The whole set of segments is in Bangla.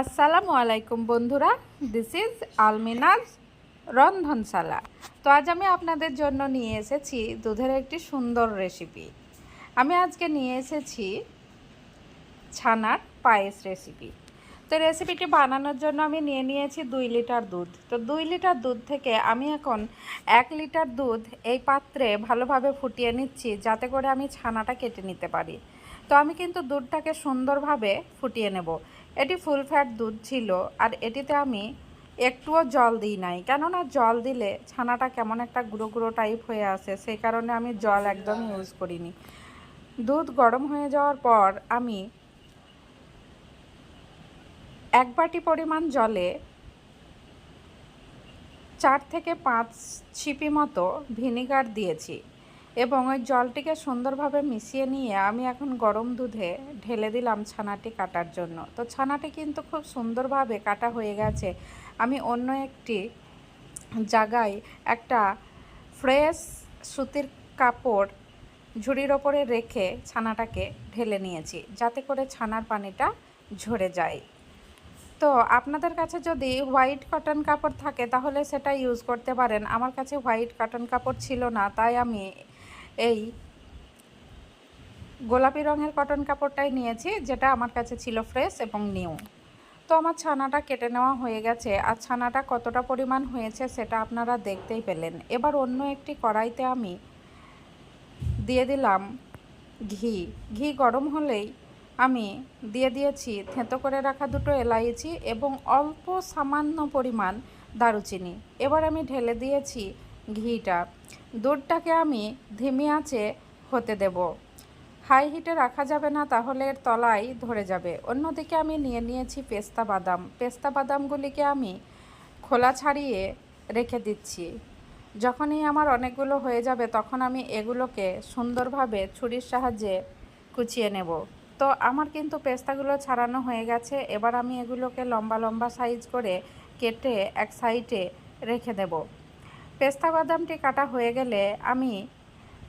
আসসালামু আলাইকুম বন্ধুরা দিস ইজ আলমিনাজ রন্ধনশালা। তো আজ আমি আপনাদের জন্য নিয়ে এসেছি দুধের একটি সুন্দর রেসিপি আমি আজকে নিয়ে এসেছি ছানার পায়েস রেসিপি তো রেসিপিটি বানানোর জন্য আমি নিয়ে নিয়েছি দুই লিটার দুধ। তো দুই লিটার দুধ থেকে আমি এখন এক লিটার দুধ এই পাত্রে ভালোভাবে ফুটিয়ে নিচ্ছি, যাতে করে আমি ছানাটা কেটে নিতে পারি। তো আমি কিন্তু দুধটাকে সুন্দরভাবে ফুটিয়ে নেব। এটি ফুল ফ্যাট দুধ ছিল, আর এটিতে আমি একটুও জল দিই নাই। কেননা জল দিলে ছানাটা কেমন একটা গুঁড়ো গুঁড়ো টাইপ হয়ে আসে, সেই কারণে আমি জল একদম ইউজ করিনি। দুধ গরম হয়ে যাওয়ার পর আমি এক বাটি পরিমাণ জলে চার থেকে পাঁচ ছিপি মতো ভিনিগার দিয়েছি। এবং ওই জলটিকে সুন্দরভাবে মিশিয়ে নিয়ে আমি এখন গরম দুধে ঢেলে দিলাম ছানাটি কাটার জন্য। তো ছানাটি কিন্তু খুব সুন্দরভাবে কাটা হয়ে গেছে। আমি অন্য একটি জায়গায় একটা ফ্রেশ সুতির কাপড় ঝুড়ির ওপরে রেখে ছানাটাকে ঢেলে নিয়েছি, যাতে করে ছানার পানিটা ঝরে যায়। তো আপনাদের কাছে যদি হোয়াইট কটন কাপড় থাকে, তাহলে সেটা ইউজ করতে পারেন। আমার কাছে হোয়াইট কটন কাপড় ছিল না, তাই আমি এই গোলাপি রঙের কটন কাপড়টাই নিয়েছি, যেটা আমার কাছে ছিল ফ্রেশ এবং নিউ। তো আমার ছানাটা কেটে নেওয়া হয়ে গেছে, আর ছানাটা কতটা পরিমাণ হয়েছে সেটা আপনারা দেখতেই পেলেন। এবার অন্য একটি কড়াইতে আমি দিয়ে দিলাম ঘি। ঘি গরম হলেই আমি দিয়ে দিয়েছি থেঁতো করে রাখা দুটো এলাইচি এবং অল্প সামান্য পরিমাণ দারুচিনি। এবার আমি ঢেলে দিয়েছি ঘিটা। দুধটাকে আমি ধিমি আঁচে হতে দেব। হাই হিটে রাখা যাবে না, তাহলে এর তলায় ধরে যাবে। অন্যদিকে আমি নিয়ে নিয়েছি পেস্তা বাদাম। পেস্তা বাদামগুলিকে আমি খোলা ছাড়িয়ে রেখে দিচ্ছি। যখনই আমার অনেকগুলো হয়ে যাবে, তখন আমি এগুলোকে সুন্দরভাবে ছুরির সাহায্যে কুচিয়ে নেব। তো আমার কিন্তু পেস্তাগুলো ছাড়ানো হয়ে গেছে, এবার আমি এগুলোকে লম্বা লম্বা সাইজ করে কেটে এক সাইডে রেখে দেব। পেস্তা বাদামটি কাটা হয়ে গেলে আমি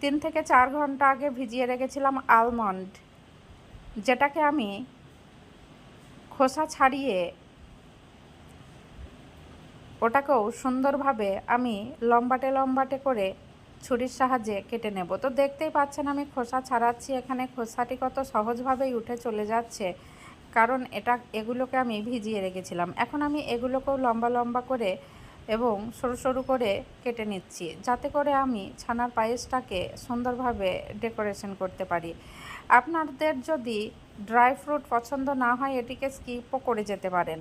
তিন থেকে চার ঘণ্টা আগে ভিজিয়ে রেখেছিলাম আলমন্ড যেটাকে আমি খোসা ছাড়িয়ে ওটাকেও সুন্দরভাবে আমি লম্বাটে লম্বাটে করে ছুরির সাহায্যে কেটে নেব। তো দেখতেই পাচ্ছেন আমি খোসা ছাড়াচ্ছি, এখানে খোসাটি কত সহজভাবেই উঠে চলে যাচ্ছে, কারণ এটা এগুলোকে আমি ভিজিয়ে রেখেছিলাম। এখন আমি এগুলোকেও লম্বা লম্বা করে এবং সরু সরু করে কেটে নিচ্ছি। যাতে করে আমি ছানার পায়েসটাকে সুন্দরভাবে ডেকোরেশন করতে পারি। আপনাদের যদি ড্রাই ফ্রুট পছন্দ না হয়, এটিকে স্কিপও করে যেতে পারেন।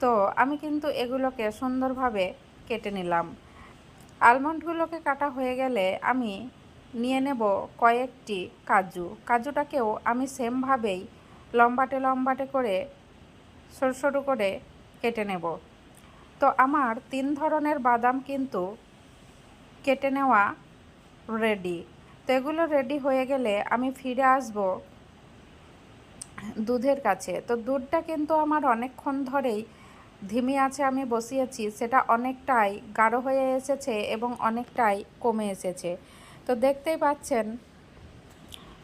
তো আমি কিন্তু এগুলোকে সুন্দরভাবে কেটে নিলাম। আলমন্ডগুলোকে কাটা হয়ে গেলে আমি নিয়ে নেব কয়েকটি কাজু। কাজুটাকেও আমি সেমভাবেই লম্বাটে লম্বাটে করে সরু সরু করে কেটে নেব। তো আমার তিন ধরনের বাদাম কিন্তু কেটে নেওয়া রেডি তো এগুলো রেডি হয়ে গেলে আমি ফিরে আসব দুধের কাছে। তো দুধটা কিন্তু আমার অনেকক্ষণ ধরেই ধিমি আছে, আমি বসিয়েছি, সেটা অনেকটাই গাঢ় হয়ে এসেছে এবং অনেকটাই কমে এসেছে। তো দেখতেই পাচ্ছেন,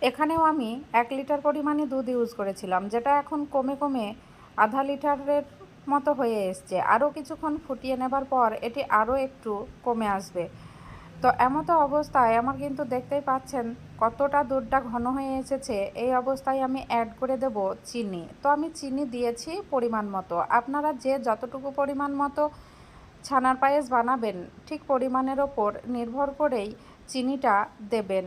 এখানেও আমি এক লিটার পরিমাণে দুধ ইউজ করেছিলাম, যেটা এখন কমে কমে আধা লিটারের মতো হয়ে এসছে। আরও কিছুক্ষণ ফুটিয়ে নেবার পর এটি আরও একটু কমে আসবে। তো এমতো অবস্থায় আমার কিন্তু দেখতেই পাচ্ছেন কতটা দুধটা ঘন হয়ে এসেছে। এই অবস্থায় আমি অ্যাড করে দেব চিনি। তো আমি চিনি দিয়েছি পরিমাণ মতো। আপনারা যে যতটুকু পরিমাণ মতো ছানার পায়েস বানাবেন, ঠিক পরিমাণের ওপর নির্ভর করেই চিনিটা দেবেন।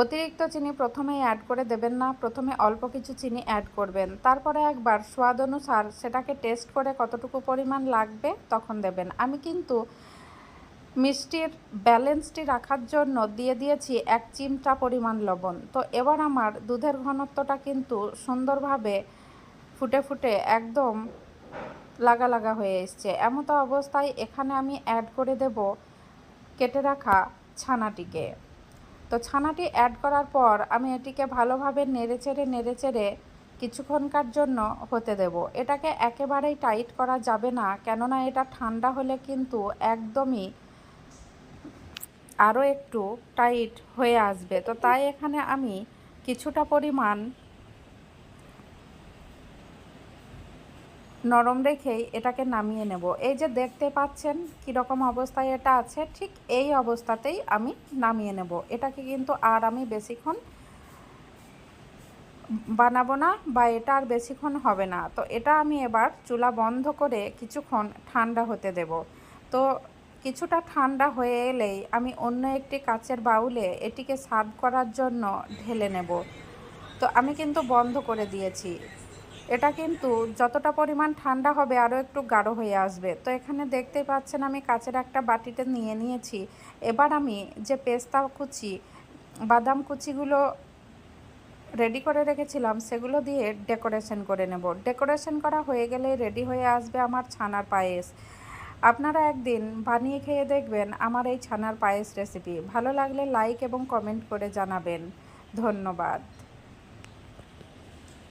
অতিরিক্ত চিনি প্রথমেই অ্যাড করে দেবেন না, প্রথমে অল্প কিছু চিনি অ্যাড করবেন। তারপরে একবার স্বাদ অনুসার সেটাকে টেস্ট করে কতটুকু পরিমাণ লাগবে তখন দেবেন। আমি কিন্তু মিষ্টির ব্যালেন্সটি রাখার জন্য দিয়ে দিয়েছি এক চিমটা পরিমাণ লবণ। তো এবার আমার দুধের ঘনত্বটা কিন্তু সুন্দরভাবে ফুটে ফুটে একদম লাগা লাগা হয়ে এসছে। এমতো অবস্থায় এখানে আমি অ্যাড করে দেব কেটে রাখা ছানাটিকে। তো ছানাটি অ্যাড করার পর আমি এটিকে ভালোভাবে নেড়েচেড়ে নেড়েচেড়ে কিছুক্ষণকার জন্য হতে দেব। এটাকে একেবারেই টাইট করা যাবে না, কেননা এটা ঠান্ডা হলে কিন্তু একদমই আরও একটু টাইট হয়ে আসবে। তো তাই এখানে আমি কিছুটা পরিমাণ নরম রেখেই এটাকে নামিয়ে নেব। এই যে দেখতে পাচ্ছেন কীরকম অবস্থায় এটা আছে, ঠিক এই অবস্থাতেই আমি নামিয়ে নেব। এটাকে কিন্তু আর আমি বেশিক্ষণ বানাবো না বা এটা আর বেশিক্ষণ হবে না। তো এটা আমি এবার চুলা বন্ধ করে কিছুক্ষণ ঠান্ডা হতে দেব। তো কিছুটা ঠান্ডা হয়ে এলেই আমি অন্য একটি কাচের বাউলে এটিকে সার্ভ করার জন্য ঢেলে নেব। তো আমি কিন্তু বন্ধ করে দিয়েছি। এটা কিন্তু যতটা পরিমাণ ঠান্ডা হবে আরও একটু গাঢ় হয়ে আসবে। তো এখানে দেখতে পাচ্ছেন আমি কাচের একটা বাটিতে নিয়ে নিয়েছি। এবার আমি যে পেস্তা কুচি, বাদাম কুচিগুলো রেডি করে রেখেছিলাম, সেগুলো দিয়ে ডেকোরেশন করে নেব। ডেকোরেশন করা হয়ে গেলে রেডি হয়ে আসবে আমার ছানার পায়েস। আপনারা একদিন বানিয়ে খেয়ে দেখবেন আমার এই ছানার পায়েস রেসিপি। ভালো লাগলে লাইক এবং কমেন্ট করে জানাবেন। ধন্যবাদ।